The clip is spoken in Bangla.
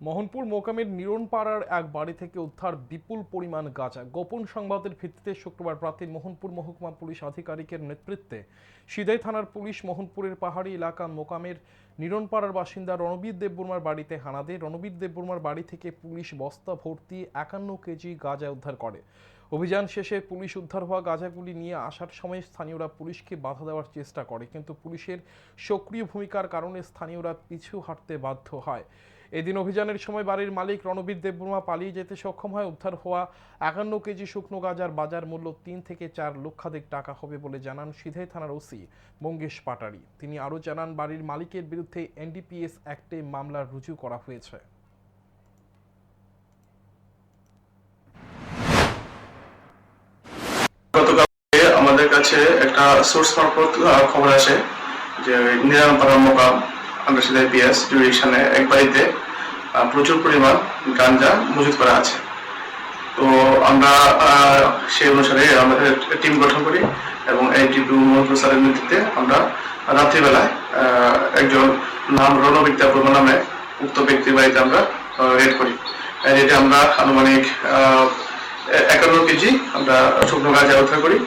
মোহনপুর মোকামের নিরনপাড়ার এক বাড়ি থেকে উদ্ধার বিপুল পরিমাণ গাঁজা। গোপন সংবাদের ভিত্তিতে শুক্রবার প্রাতে মোহনপুর মহকুমা পুলিশ আধিকারিকের নেতৃত্বে সিদাই থানার পুলিশ মোহনপুরের পাহাড়ি এলাকা মোকামের নিরনপাড়ার বাসিন্দা রণবীর দেববর্মার বাড়িতে হানা দেয়। রণবীর দেববর্মার বাড়ি থেকে পুলিশ বস্তা ভর্তি একান্ন কেজি গাঁজা উদ্ধার করে। অভিযান শেষে পুলিশ উদ্ধার হওয়া গাঁজাগুলি নিয়ে আসার সময় স্থানীয়রা পুলিশকে বাধা দেওয়ার চেষ্টা করে, কিন্তু পুলিশের সক্রিয় ভূমিকার কারণে স্থানীয়রা পিছু হাঁটতে বাধ্য হয়। এদিন অভিযানের সময় বাড়ির মালিক রণবীর দেববর্মা পালিয়ে যেতে সক্ষম হয়। উদ্ধার হওয়া একান্ন কেজি শুকনো গাজার বাজার মূল্য তিন থেকে চার লক্ষাধিক টাকা হবে বলে জানান সিধাই থানার ওসি মঙ্গেশ পাটারি। তিনি আরও জানান, বাড়ির মালিকের বিরুদ্ধে এনডিপিএস অ্যাক্টে মামলা রুজু করা হয়েছে। আমাদের কাছে একটা সোর্স মারফত খবর আসে যে নিরানপাড়া মোকাম আন্ডারসিদ আইপিএস জুরিডিকশনে এক বাড়িতে প্রচুর পরিমাণ গাঞ্জা মজুত করা আছে। তো আমরা সেই অনুসারে আমাদের টিম গঠন করি এবং এই টিম মোহাম্মদ স্যারের নেতৃত্বে আমরা রাত্রিবেলায় একজন নাম রণবিক দেববর্মা নামে উক্ত ব্যক্তির বাড়িতে আমরা রেড করি। রেডে আমরা আনুমানিক একান্ন কেজি আমরা শুকনো গাঁজা উদ্ধার করি।